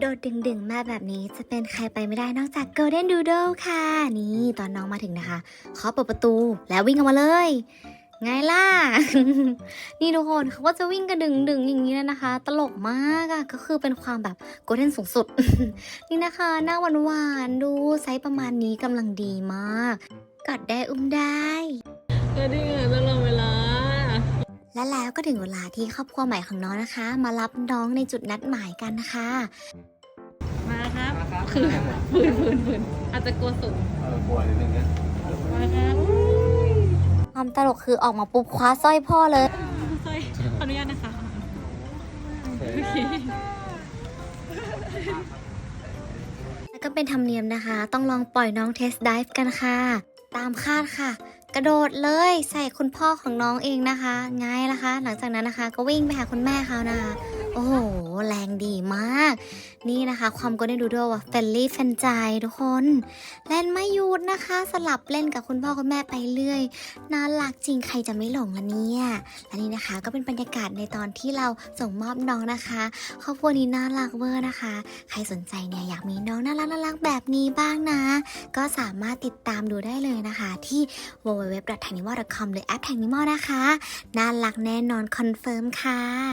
โดดดึงๆมาแบบนี้จะเป็นใครไปไม่ได้นอกจาก Golden Doodle ค่ะ นี่ตอนน้องมาถึงนะคะเขาเปิดประตูแล้ววิ่งออกมาเลยไงล่ะ นี่ทุกคนเขาก็จะวิ่งกระดึงดึงอย่างนี้เลยนะคะ ตลกมากอะก็คือเป็นความแบบโกลเด้นสูงสุด นี่นะคะ หน้าหวานๆดูไซส์ประมาณนี้กำลังดีมากกอดได้อุ้มได้ก็ด้ และแล้วก็ถึงเวลาที่ครอบครัวใหม่ของน้องนะคะ มารับน้องในจุดนัดหมายกันนะคะ มาครับคือฝืนฝืนฝืนอาจจะกลัวสูงเออกลัวนิดนึงนะมาครับความตลกคือออกมาปุ๊บคว้าสร้อยพ่อเลยสร้อยขออนุญาตนะคะโอเคแล้วก็เป็นธรรมเนียมนะคะ ต้องลองปล่อยน้องเทสไดฟ์กันค่ะ ตามคาดค่ะ กระโดดเลยใส่คุณพ่อของน้องเองนะคะง่ายนะคะ หลังจากนั้นนะคะ ก็วิ่งไปหาคุณแม่เขานะคะโอ้โห แรงดีมาก นี่นะคะ ความ Golden Doodle อะเฟลลี่แฟนใจทุกคน เล่นไม่หยุดนะคะ สลับเล่นกับคุณพ่อคุณแม่ไปเรื่อยน่ารักจริงใครจะไม่หลงละเนี่ยและนี่นะคะก็เป็นบรรยากาศในตอนที่เราส่งมอบน้องนะคะครอบครัวนี้น่ารักเวอร์นะคะ ใครสนใจเนี่ยอยากมีน้องน่ารักน่ารักแบบนี้บ้างนะ ก็สามารถติดตามดูได้เลยนะคะ ที่ w w w t a n i m a l c o m หรือแอป t a n i m a l นะคะ น่ารักแน่นอนคอนเฟิร์มค่ะ